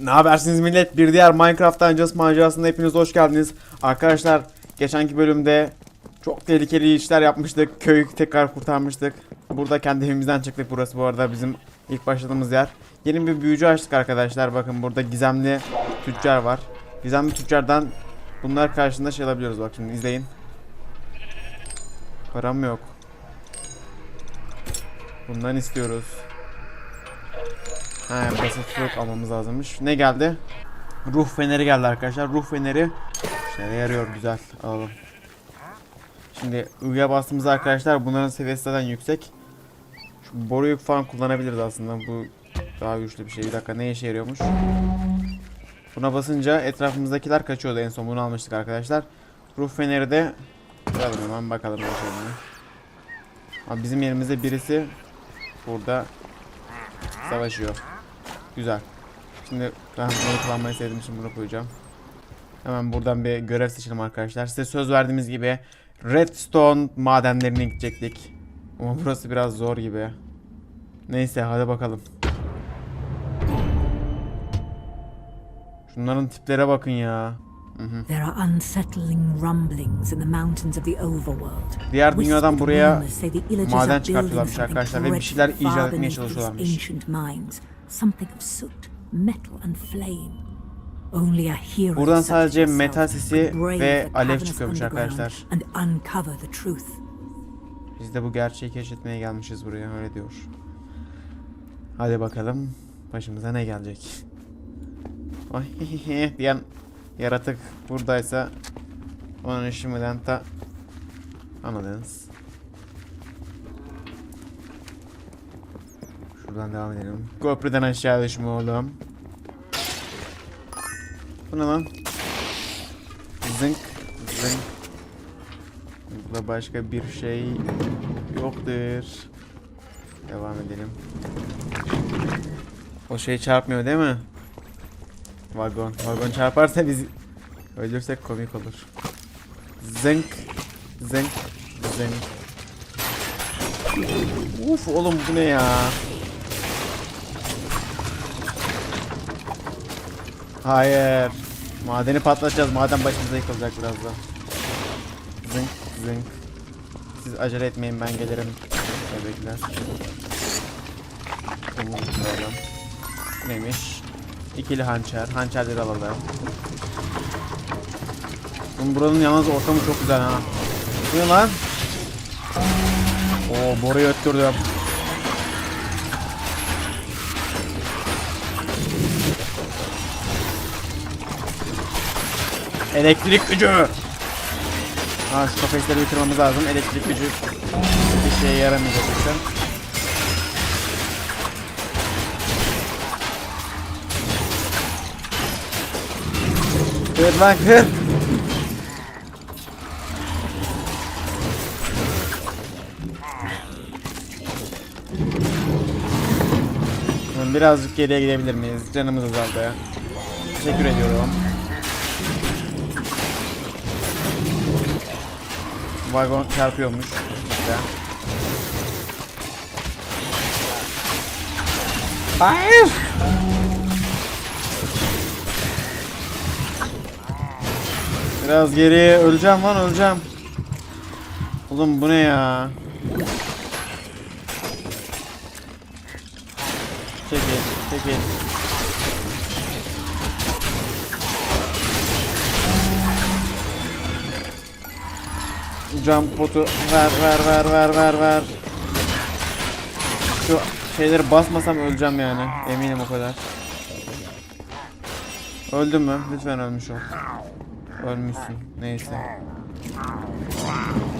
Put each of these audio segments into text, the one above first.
Ne habersiniz millet? Bir diğer Minecraft Dungeons macerasında hepiniz hoş geldiniz. Arkadaşlar geçenki bölümde çok tehlikeli işler yapmıştık. Köyü tekrar kurtarmıştık. Burada kendi evimizden çıktık. Burası bu arada bizim ilk başladığımız yer. Yeni bir büyücü açtık arkadaşlar. Bakın burada gizemli tüccar var. Gizemli tüccardan bunlar karşısında şey alabiliyoruz. Bak şimdi izleyin. Param yok. Bundan istiyoruz. Ha, basit yok almamız lazımmış. Ne geldi? Ruh feneri geldi arkadaşlar. Ruh feneri işlere yarıyor güzel. Alalım. Şimdi I'ya bastığımızda arkadaşlar bunların seviyesi zaten yüksek. Şu boruyu falan kullanabiliriz aslında. Bu daha güçlü bir şey. Bir dakika ne işe yarıyormuş? Buna basınca etrafımızdakiler kaçıyordu en son bunu almıştık arkadaşlar. Ruh feneri de Bakalım hemen bakalım bizim yerimizde birisi burada savaşıyor. Güzel. Şimdi ben bunu kullanmayı sevdiğim için bunu koyacağım. Hemen buradan bir görev seçelim arkadaşlar. Size söz verdiğimiz gibi Redstone madenlerine gidecektik. Ama burası biraz zor gibi. Neyse hadi bakalım. Şunların tiplere bakın ya. There are unsettling rumblings in the mountains of the overworld. Diğer dünyadan buraya maden çıkartıyorlarmış arkadaşlar ve bir şeyler icat etmeye çalışıyorlarmış. Something of soot, metal and flame. Only a hero Buradan sadece metal sesi ve alev çıkıyormuş arkadaşlar. And uncover the truth. Biz de bu gerçeği keşfetmeye gelmişiz buraya öyle diyor. Hadi bakalım başımıza ne gelecek. Ay diyen yaratık buradaysa onun şimdiden ta anladınız. Şuradan devam edelim. Köprüden aşağı düşme oğlum. Bu ne lan? Zınk zınk. Burada başka bir şey yoktur. Devam edelim. O şey çarpmıyor değil mi? Vagon. Vagon çarparsa biz ölürsek komik olur. Zınk. Zınk. Zınk. Uf oğlum bu ne ya? Hayır. Madeni patlatacağız. Maden başımıza yıkılacak birazdan. Zınk zınk. Siz acele etmeyin ben gelirim. Bebekler. Bunu alalım. Neymiş? İkili hançer. Hançerleri alalım. Bunun buranın yalnız ortamı çok güzel ha. Bu ne lan? Oo boruyu öttürdüm. Elektrik gücü. Ha şu kafesleri bitirmemiz lazım. Elektrik gücü bir şeye yaramayacak zaten. Kır lan kır. Birazcık geriye gidebilir miyiz? Canımız azaldı. Teşekkür ediyorum. Vagon çarpıyormuş. Güzel. Hayır. Biraz geriye öleceğim lan öleceğim. Oğlum bu ne ya? Cam potu ver ver ver ver ver ver. Şu şeyleri basmasam öleceğim yani. Eminim o kadar. Öldün mü? Lütfen ölmüş ol. Ölmüşsün. Neyse.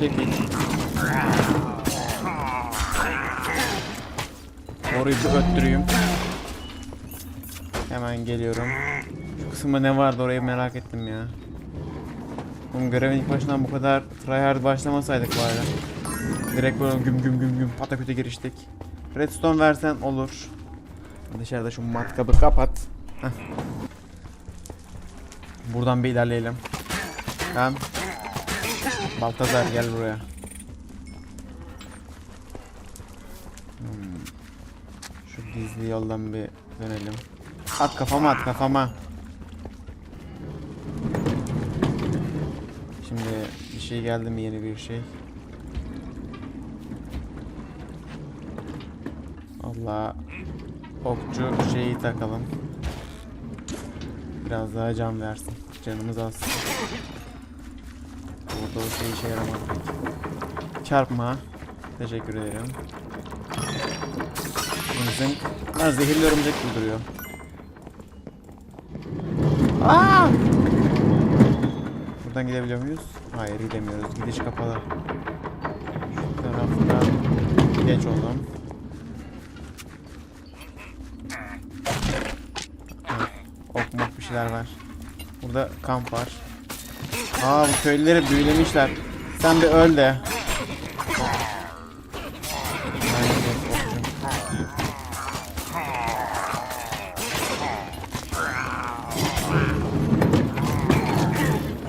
Çekil. Boruyu bir öttüreyim. Hemen geliyorum. Şu kısımda ne vardı orayı merak ettim ya. Oğlum görevin ilk başından bu kadar tryhard başlamasaydık bari. Direkt böyle güm güm güm güm pataküte giriştik. Redstone versen olur. Dışarıda şu matkabı kapat. Heh. Buradan bir ilerleyelim. Tamam. Baltazar gel buraya. Hmm. Şu gizli yoldan bir dönelim. At kafama at kafama. Şey geldi mi yeni bir şey? Allah okçu şeyi takalım. Biraz daha can versin. Canımız az. Burada o şey işe yaramaz pek. Çarpma. Teşekkür ederim. Zınk. Lan zehirli örümcek gibi duruyor. Aa! Buradan gidebiliyor muyuz? Hayır gidemiyoruz. Gidiş kapalı. Şu taraftan geç oğlum. Evet, bir şeyler var. Burada kamp var. Aa bu köylüleri büyülemişler. Sen bir öl de.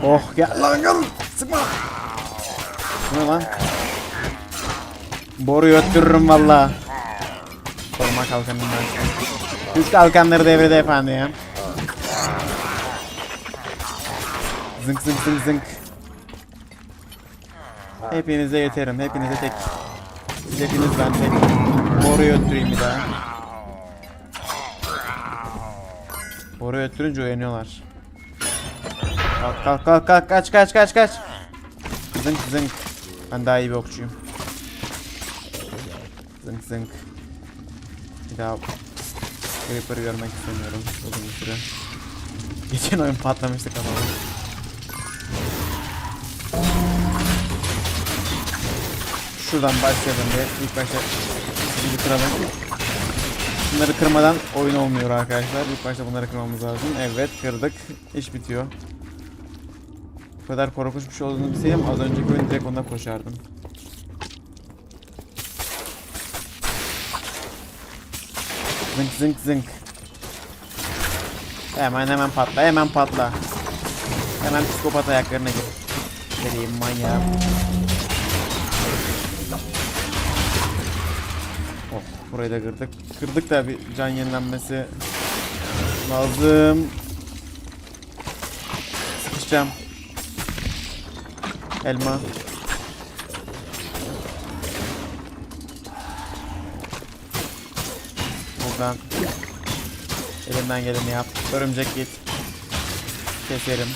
Oh gel lan gel. Sıkma. Ne lan? Boruyu öttürürüm valla. Koruma kalkanından. Üç kalkanları devrede efendim. Zınk zınk zınk zınk. Hepinize yeterim. Hepinize tek. Siz hepiniz ben tek. Boruyu öttüreyim bir daha. Boruyu öttürünce uyanıyorlar. Kalk kalk kalk kalk kaç kaç kaç kaç. Zınk zınk. Ben daha iyi bir okçuyum. Zınk zınk. Bir daha Creeper'ı görmek istemiyorum uzun bir süre. Geçen oyun patlamıştı kafama. Şuradan başlayalım bir. İlk başta bizi kıralım. Bunları kırmadan oyun olmuyor arkadaşlar. İlk başta bunları kırmamız lazım. Evet kırdık. İş bitiyor. Bu kadar korkunç bir şey olduğunu bilseydim az önceki oyun direkt ona koşardım. Zınk zınk zınk. Hemen hemen patla hemen patla. Hemen psikopat ayaklarına gir. Vereyim manyağı. Oh burayı da kırdık. Kırdık da bir can yenilenmesi lazım. Sıkışacağım. Elma. Buradan elimden geleni yap. Örümcek git. Keserim.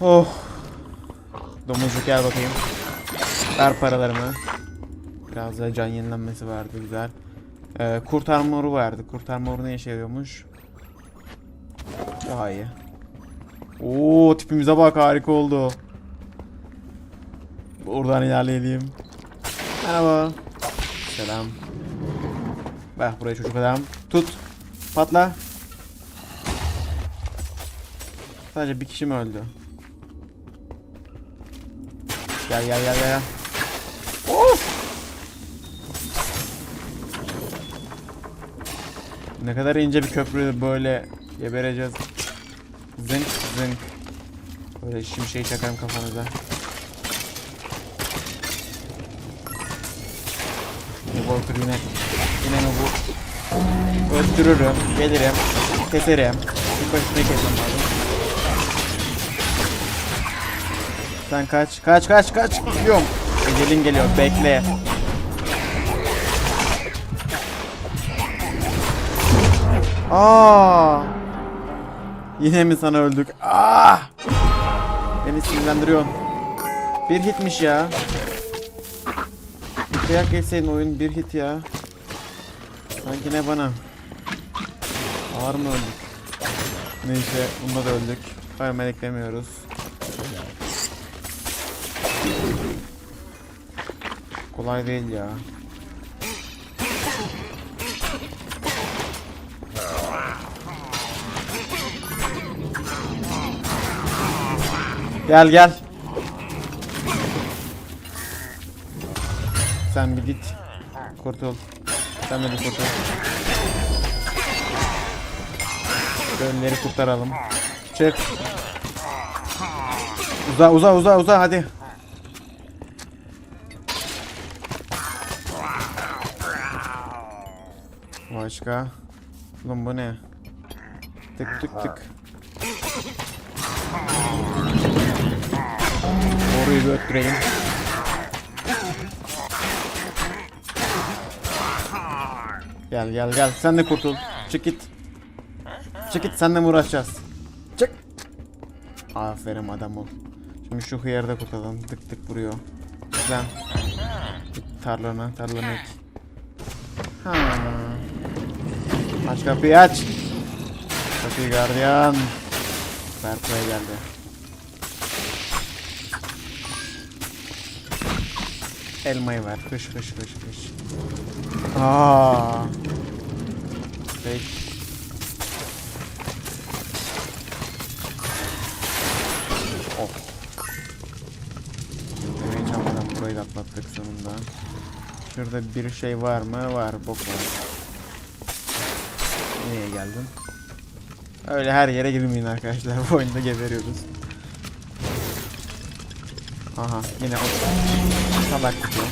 Oh. Domuzcuk gel bakayım. Ver paralarımı. Biraz da can yenilenmesi vardı güzel. Ee, kurt armoru vardı. Kurt armoru ne işe yarıyormuş? Daha iyi. Oo tipimize bak harika oldu. Buradan ilerleyelim. Merhaba. Selam. Bak buraya çocuk adam. Tut. Patla. Sadece bir kişi mi öldü? Gel gel gel gel. Of! Ne kadar ince bir köprü böyle gebereceğiz. Zınk zınk. Böyle şimşeği çakarım kafanıza. Ne Walker yine. Yine mi bu? Öldürürüm. Gelirim. Keserim. İlk başta kesmem lazım? Sen kaç. Kaç kaç kaç. Gidiyorum. Ecelin geliyor. Bekle. Aa! Yine mi sana öldük? Aa! Beni sinirlendiriyorsun. Bir hitmiş ya. Bir kıyak geçseydin oyun bir hit ya. Sanki ne bana. Ağır mı öldük? Neyse bunda da öldük. Hayır meleklemiyoruz. Kolay değil ya. Gel gel. Sen bir git. Kurtul. Sen de bir kurtul. Gönülleri kurtaralım. Çık. Uza uza uza uza hadi. Başka. Oğlum bu ne? Tık tık tık. Boruyu götüreyim. Gel gel gel sen de kurtul. Çık git. Çık git senle mi uğraşacağız? Çık. Aferin adam ol. Şimdi şu hıyarı da kurtaralım. Tık tık vuruyor. Güzel. Tarlana tarlana ek. Ha. Aç kapıyı aç. Kapıyı gardiyan. Berkay'a geldi. Elmayı ver. Kış kış kış kış. Aa. Peki. Oh. Çalmadan burayı da atlattık sonunda. Şurada bir şey var mı? Var. Bok var. Niye geldin? Öyle her yere girmeyin arkadaşlar. Bu oyunda geberiyoruz. Aha yine o salak tutuyor.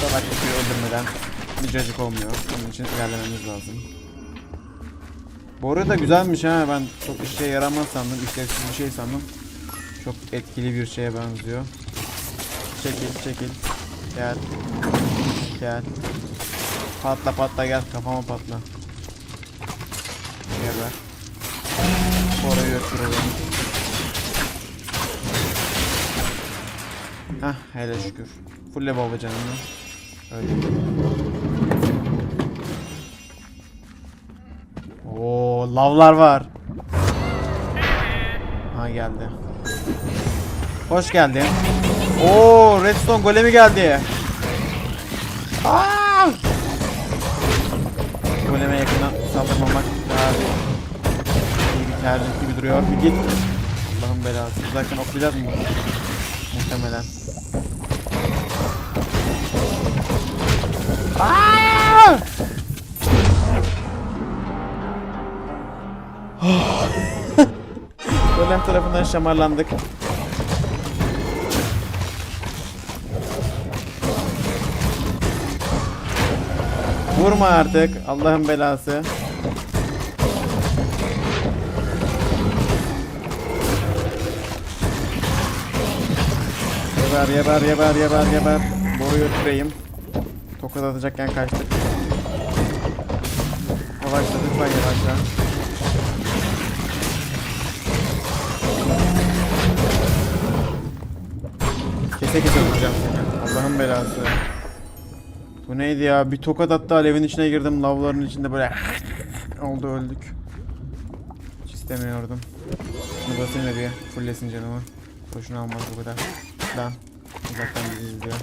Salak tutuyor öldürmeden bir cacık olmuyor. Onun için ilerlememiz lazım. Bu arada güzelmiş ha. Ben çok işe yaramaz sandım. İşlevsiz bir şey sandım. Çok etkili bir şeye benziyor. Çekil çekil. Gel. Gel. Patla patla gel kafama patla. Geber. Orayı götürelim. Hah hele şükür. Fulle baba canını. Öyle. Oo lavlar var. Ha geldi. Hoş geldin. Oo redstone golemi geldi. Aa! Goleme yakından saldırmamak daha iyi bir tercih gibi duruyor. Bir git. Allah'ın belası. Uzaktan oklayacağız mı? Muhtemelen. Aa! Golem tarafından şamarlandık. Vurma artık Allah'ın belası. Yeber yeber yeber yeber yeber. Boruyu ötüreyim. Tokat atacakken kaçtık. Yavaşla lütfen yavaşla. Kese kese vuracağım seni. Allah'ın belası. Bu neydi ya? Bir tokat attı alevin içine girdim. Lavların içinde böyle oldu öldük. Hiç istemiyordum. Şunu basayım da bir fulllesin canımı. Boşuna almaz bu kadar. Lan. Uzaktan bizi izliyor.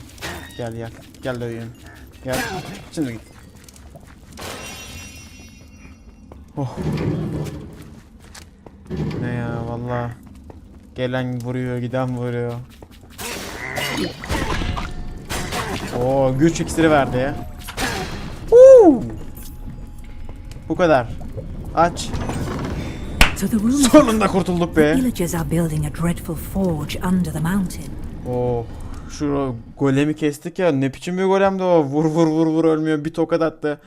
Gel gel. Gel döveyim. Gel. Şimdi git. Oh. Ne ya valla. Gelen vuruyor, giden vuruyor. Oo güç iksiri verdi. Huu. Bu kadar. Aç. Sonunda kurtulduk be. villagers are building a dreadful forge under the mountain. Oh şu golemi kestik ya ne biçim bir golemdi o vur vur vur vur ölmüyor bir tokat attı.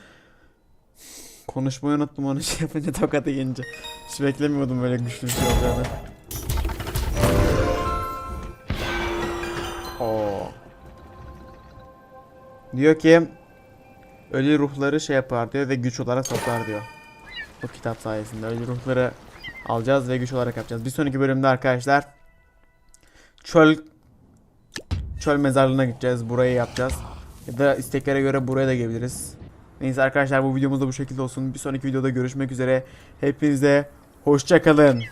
Konuşmayı unuttum onu şey yapınca tokat yiyince. Hiç beklemiyordum böyle güçlü bir şey olacağını. Oo. Diyor ki ölü ruhları şey yapar diyor ve güç olarak toplar diyor. Bu kitap sayesinde ölü ruhları alacağız ve güç olarak yapacağız. Bir sonraki bölümde arkadaşlar çöl çöl mezarlığına gideceğiz. Burayı yapacağız. Ya da isteklere göre buraya da gelebiliriz. Neyse arkadaşlar bu videomuz da bu şekilde olsun. Bir sonraki videoda görüşmek üzere. Hepinize hoşça kalın.